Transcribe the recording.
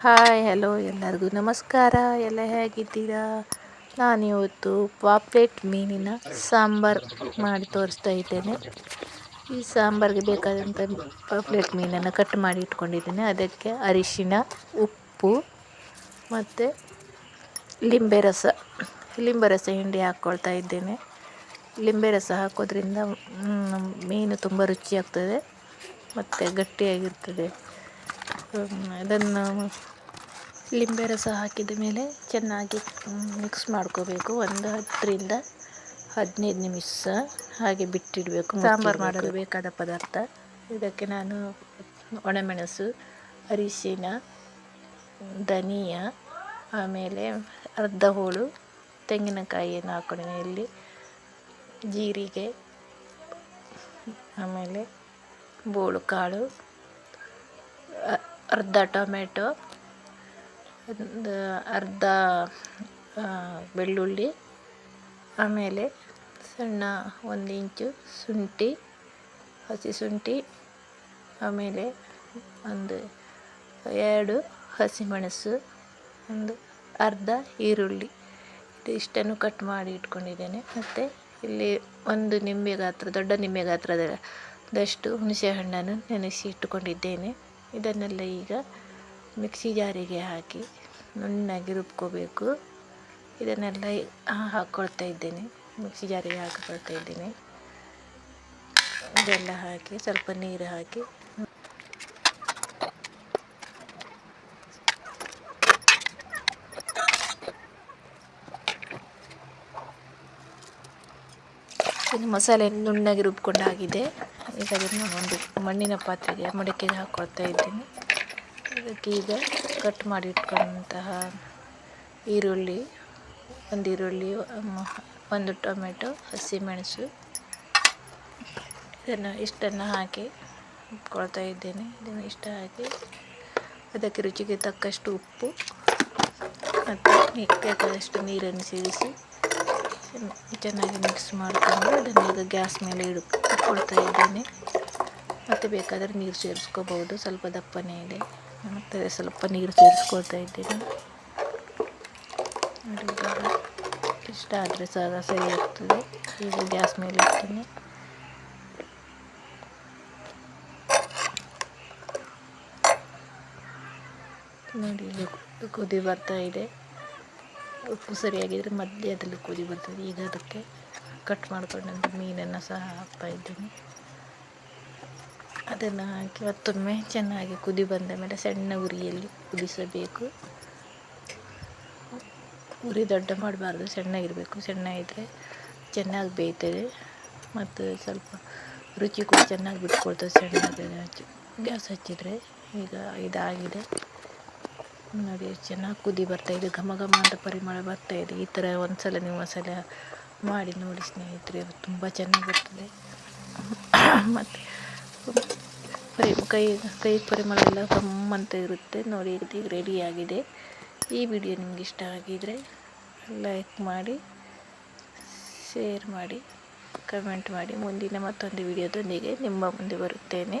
Hi, hello ಎಲ್ಲರಿಗೂ ನಮಸ್ಕಾರ. ಎಲ್ಲ ಹೇಗಿದ್ದೀರಾ? ನಾನು ಇವತ್ತು ಪಾಪ್ಲೆಟ್ ಮೀನಿನ ಸಾಂಬಾರು ಮಾಡಿ ತೋರಿಸ್ತಾ ಇದ್ದೇನೆ. ಈ ಸಾಂಬಾರಿಗೆ ಬೇಕಾದಂಥ ಪಾಪ್ಲೆಟ್ ಮೀನನ್ನು ಕಟ್ ಮಾಡಿ ಇಟ್ಕೊಂಡಿದ್ದೇನೆ. ಅದಕ್ಕೆ ಅರಿಶಿನ ಉಪ್ಪು ಮತ್ತು ಲಿಂಬೆ ರಸ. ಲಿಂಬೆ ರಸ ಹಿಂಡಿ ಹಾಕ್ಕೊಳ್ತಾ ಇದ್ದೇನೆ. ಲಿಂಬೆ ರಸ ಹಾಕೋದ್ರಿಂದ ಮೀನು ತುಂಬ ರುಚಿಯಾಗ್ತದೆ ಮತ್ತು ಗಟ್ಟಿಯಾಗಿರ್ತದೆ. ಅದನ್ನು ಲಿಂಬೆ ರಸ ಹಾಕಿದ ಮೇಲೆ ಚೆನ್ನಾಗಿ ಮಿಕ್ಸ್ ಮಾಡ್ಕೋಬೇಕು. ಒಂದು ಹತ್ತರಿಂದ ಹದಿನೈದು ನಿಮಿಷ ಹಾಗೆ ಬಿಟ್ಟಿಡಬೇಕು ಸಾಂಬಾರು ಮಾಡಲು ಬೇಕಾದ ಪದಾರ್ಥ. ಇದಕ್ಕೆ ನಾನು ಒಣಮೆಣಸು, ಅರಿಶಿನ, ಧನಿಯ, ಆಮೇಲೆ ಅರ್ಧ ಹೋಳು, ತೆಂಗಿನಕಾಯಿಯನ್ನು ಹಾಕೊಂಡಿದ್ದೀನಿ ಇಲ್ಲಿ. ಜೀರಿಗೆ, ಆಮೇಲೆ ಬೋಳು ಕಾಳು ಅರ್ಧ ಟೊಮೆಟೊ ಒಂದು ಅರ್ಧ ಬೆಳ್ಳುಳ್ಳಿ, ಆಮೇಲೆ ಸಣ್ಣ ಒಂದು ಇಂಚು ಶುಂಠಿ, ಹಸಿ ಶುಂಠಿ, ಆಮೇಲೆ ಒಂದು ಎರಡು ಹಸಿಮೆಣಸು, ಒಂದು ಅರ್ಧ ಈರುಳ್ಳಿ. ಇದಿಷ್ಟನ್ನು ಕಟ್ ಮಾಡಿ ಇಟ್ಕೊಂಡಿದ್ದೇನೆ. ಮತ್ತು ಇಲ್ಲಿ ಒಂದು ನಿಂಬೆ ಗಾತ್ರ, ದೊಡ್ಡ ನಿಂಬೆ ಗಾತ್ರದಷ್ಟು ಹುಣಸೆ ಹಣ್ಣನ್ನು ನೆನೆಸಿ ಇಟ್ಟುಕೊಂಡಿದ್ದೇನೆ. ಇದನ್ನೆಲ್ಲ ಈಗ ಮಿಕ್ಸಿ ಜಾರಿಗೆ ಹಾಕಿ ನುಣ್ಣಗೆ ರುಬ್ಕೋಬೇಕು. ಇದನ್ನೆಲ್ಲ ಹಾಕ್ಕೊಳ್ತಾ ಇದ್ದೇನೆ. ಮಿಕ್ಸಿ ಜಾರಿಗೆ ಹಾಕಿಕೊಳ್ತಾ ಇದ್ದೀನಿ. ಇದೆಲ್ಲ ಹಾಕಿ ಸ್ವಲ್ಪ ನೀರು ಹಾಕಿ. ಮಸಾಲೆ ನುಣ್ಣಗೆ ರುಬ್ಕೊಂಡಾಗಿದೆ. ಈಗ ಅದನ್ನು ಒಂದು ಮಣ್ಣಿನ ಪಾತ್ರೆಗೆ ಮಡಕೆಗೆ ಹಾಕ್ಕೊಳ್ತಾ ಇದ್ದೀನಿ. ಅದಕ್ಕೆ ಈಗ ಕಟ್ ಮಾಡಿ ಇಟ್ಕೊಂಡಂತಹ ಈರುಳ್ಳಿ, ಒಂದು ಈರುಳ್ಳಿ, ಒಂದು ಟೊಮೆಟೊ ಹಸಿಮೆಣಸು ಇದನ್ನು ಇಷ್ಟನ್ನು ಹಾಕಿ ಇಟ್ಕೊಳ್ತಾ ಇದ್ದೇನೆ. ಇದನ್ನು ಇಷ್ಟ ಹಾಕಿ ಅದಕ್ಕೆ ರುಚಿಗೆ ತಕ್ಕಷ್ಟು ಉಪ್ಪು ಮತ್ತು ಬೇಕಾದಷ್ಟು ನೀರನ್ನು ಸೇರಿಸಿ ಚೆನ್ನಾಗಿ ಮಿಕ್ಸ್ ಮಾಡಿಕೊಂಡು ಅದನ್ನು ಈಗ ಗ್ಯಾಸ್ ಮೇಲೆ ಇಡು ಇಟ್ಕೊಳ್ತಾ ಇದ್ದೇನೆ. ಮತ್ತು ಬೇಕಾದರೆ ನೀರು ಸೇರಿಸ್ಕೋಬೋದು. ಸ್ವಲ್ಪ ದಪ್ಪನೇ ಇದೆ. ಮತ್ತು ಸ್ವಲ್ಪ ನೀರು ಸೇರಿಸ್ಕೊಳ್ತಾ ಇದ್ದೀನಿ. ಇಷ್ಟ ಆದರೆ ಸಹ ಸರಿ ಇರ್ತದೆ ಈಗ ಗ್ಯಾಸ್ ಮೇಲೆ ಇಡ್ತೀನಿ. ನೋಡಿ ಕುದಿ ಬರ್ತಾ ಇದೆ. ಉಪ್ಪು ಸರಿಯಾಗಿದ್ದರೆ ಮಧ್ಯದಲ್ಲಿ ಕುದಿ ಬರ್ತದೆ. ಈಗ ಅದಕ್ಕೆ ಕಟ್ ಮಾಡ್ಕೊಂಡಂಥ ಮೀನನ್ನು ಸಹ ಹಾಕ್ತಾ ಇದ್ದೀನಿ. ಅದನ್ನು ಹಾಕಿ ಮತ್ತೊಮ್ಮೆ ಚೆನ್ನಾಗಿ ಕುದಿ ಬಂದ ಮೇಲೆ ಸಣ್ಣ ಉರಿಯಲ್ಲಿ ಕುದಿಸಬೇಕು. ಉರಿ ದೊಡ್ಡ ಮಾಡಬಾರ್ದು, ಸಣ್ಣಗಿರಬೇಕು. ಸಣ್ಣ ಇದ್ದರೆ ಚೆನ್ನಾಗಿ ಬೇಯ್ತದೆ. ಮತ್ತು ಸ್ವಲ್ಪ ರುಚಿ ಕೂಡ ಚೆನ್ನಾಗಿ ಬಿಟ್ಕೊಳ್ತದೆ ಸಣ್ಣಗೆ. ಗ್ಯಾಸ್ ಹಚ್ಚಿದರೆ ಈಗ ಇದಾಗಿದೆ. ನೋಡಿ, ಚೆನ್ನಾಗಿ ಕುದಿ ಬರ್ತಾಯಿದೆ ಘಮ ಘಮ ಅಂತ ಪರಿಮಳ ಬರ್ತಾಯಿದೆ ಈ ಥರ ಒಂದು ಸಲ ನೀವು ಮಸಾಲೆ ಮಾಡಿ ನೋಡಿ ಸ್ನೇಹಿತರೆ, ತುಂಬ ಚೆನ್ನಾಗಿರ್ತದೆ ಮತ್ತು ಪರಿ ಕೈ ಕೈ ಪರಿಮಳ ಎಲ್ಲ ಗಮ್ಮಂತ ಇರುತ್ತೆ. ನೋಡಿ ಈಗ ರೆಡಿಯಾಗಿದೆ ಈ ವಿಡಿಯೋ ನಿಮ್ಗೆ ಇಷ್ಟ ಆಗಿದರೆ ಲೈಕ್ ಮಾಡಿ ಶೇರ್ ಮಾಡಿ ಕಮೆಂಟ್ ಮಾಡಿ. ಮುಂದಿನ ಮತ್ತೊಂದು ವಿಡಿಯೋದೊಂದಿಗೆ ನಿಮ್ಮ ಮುಂದೆ ಬರುತ್ತೇನೆ.